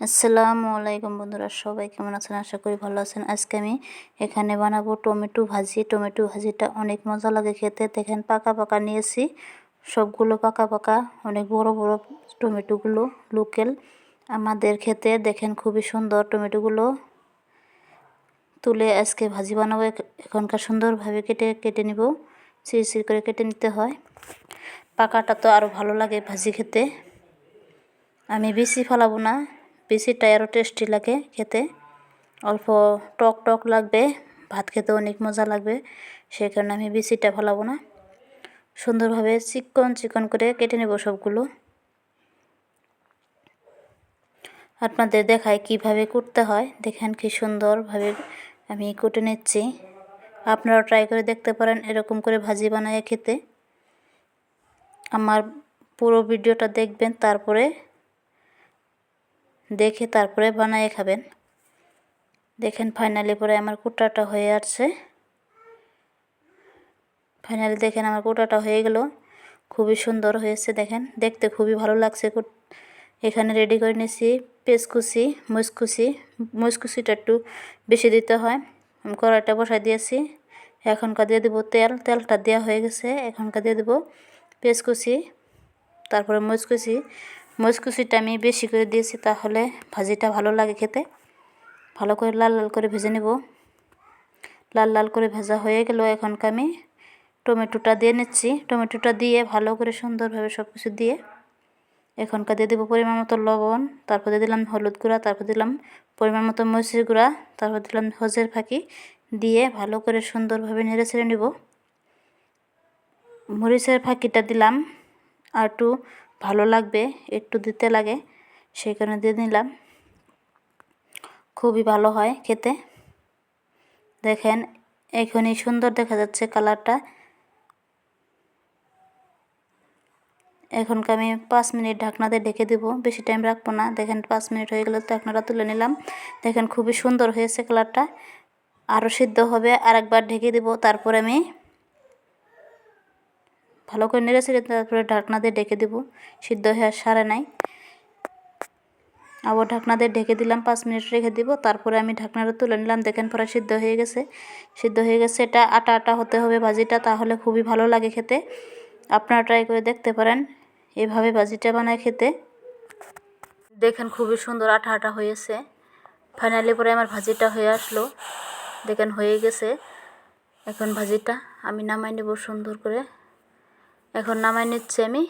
আসসালামু আলাইকুম বন্ধুরা, সবাই কেমন আছেন? আশা করি ভালো আছেন। আজকে আমি এখানে বানাবো টমেটো ভাজি। টমেটো ভাজিটা অনেক মজা লাগে খেতে। দেখেন, পাকা পাকা নিয়েছি। সবগুলো পাকা পাকা, অনেক বড় বড় টমেটোগুলো, লোকেল। আমাদের খেতে দেখেন খুবই সুন্দর টমেটোগুলো। তুলে আজকে ভাজি বানাবো। এখনকার সুন্দরভাবে কেটে কেটে নিব। চির করে কেটে নিতে হয়। পাকাটা তো আরও ভালো লাগে ভাজি খেতে। আমি বেশি ফলাবো না। বেশিটা আরও টেস্টি লাগে খেতে। অল্প টক টক লাগবে, ভাত খেতে অনেক মজা লাগবে, সেই কারণে আমি বেশিটা ফলাবো না। সুন্দরভাবে চিকন চিকন করে কেটে নেব সবগুলো। আপনাদের দেখায় কীভাবে করতে হয়, দেখেন কি সুন্দরভাবে আমি কুটে নিচ্ছি। আপনারাও ট্রাই করে দেখতে পারেন, এরকম করে ভাজি বানায় খেতে। আমার পুরো ভিডিওটা দেখবেন, তারপরে দেখে তারপরে বানিয়ে খাবেন। দেখেন ফাইনালি পরে আমার কুটাটা হয়ে আসছে। ফাইনালি দেখেন আমার কুটাটা হয়ে গেল। খুবই সুন্দর হয়েছে দেখেন। দেখতে খুবই ভালো লাগছে এখানে রেডি করে নিয়েছি পেঁচকুচি মুচকুচি মুচকুচিটা একটু বেশি দিতে হয়। আমি কড়াইটা বসাই দিয়েছি। এখনকার দিয়ে দেবো তেল। তেলটা দেওয়া হয়ে গেছে। এখনকার দিয়ে দেবো পেঁচকুচি তারপরে মুচকুচি মরিচকুচিটা আমি বেশি করে দিয়েছি, তাহলে ভাজিটা ভালো লাগে খেতে। ভালো করে লাল লাল করে ভেজে নেব। লাল লাল করে ভেজা হয়ে গেল, এখনকে আমি টমেটোটা দিয়ে নিচ্ছি। টমেটোটা দিয়ে ভালো করে সুন্দরভাবে সব কিছু দিয়ে এখনকার দিয়ে দেবো পরিমাণ মতো লবণ, তারপর দিয়ে দিলাম হলুদ গুঁড়া, তারপর দিলাম পরিমাণ মতো মরিচের গুঁড়া, তারপর দিলাম হজের ফাঁকি দিয়ে ভালো করে সুন্দরভাবে নেড়ে ছেড়ে নেব। মরিচের ফাঁকিটা দিলাম আর একটু ভালো লাগবে, একটু দিতে লাগে, সেই কারণে দিয়ে নিলাম। খুবই ভালো হয় খেতে। দেখেন, এখনই সুন্দর দেখা যাচ্ছে কালারটা। এখনকে আমি পাঁচ মিনিট ঢাকনাতে ঢেকে দেবো, বেশি টাইম রাখব না। দেখেন, পাঁচ মিনিট হয়ে গেলে তো ঢাকনাটা তুলে নিলাম। দেখেন, খুবই সুন্দর হয়েছে কালারটা। আরও সিদ্ধ হবে, আরেকবার ঢেকে দেবো, তারপর আমি ভালো করে নেড়ে ছেড়ে তারপরে ঢাকনা দিয়ে ডেকে দেবো। সিদ্ধ হয়ে সারে নাই। আবার ঢাকনা দিয়ে ঢেকে দিলাম, পাঁচ মিনিট রেখে দিব। তারপরে আমি ঢাকনাটা তুলে নিলাম। দেখেন পরে সিদ্ধ হয়ে গেছে। সিদ্ধ হয়ে গেছে। এটা আটা আটা হতে হবে ভাজিটা, তাহলে খুবই ভালো লাগে খেতে। আপনারা ট্রাই করে দেখতে পারেন এভাবে ভাজিটা বানায় খেতে। দেখেন খুবই সুন্দর আটা আটা হয়েছে। ফাইনালি পরে আমার ভাজিটা হয়ে আসলো। দেখেন হয়ে গেছে। এখন ভাজিটা আমি নামাই নেব সুন্দর করে। এখন নামাই নিচ্ছি আমি।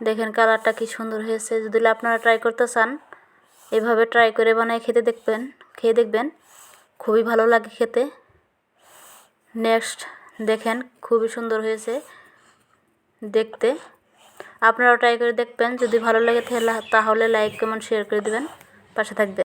দেখেন কালারটা কি সুন্দর হয়েছে। যদি আপনারা ট্রাই করতে চান, এভাবে ট্রাই করে বানাই খেতে দেখবেন, খেয়ে দেখবেন। খুবই ভালো লাগে খেতে। নেক্সট দেখেন খুবই সুন্দর হয়েছে দেখতে। আপনারাও ট্রাই করে দেখবেন। যদি ভালো লাগে তাহলে লাইক কমেন্ট শেয়ার করে দেবেন। পাশে থাকবে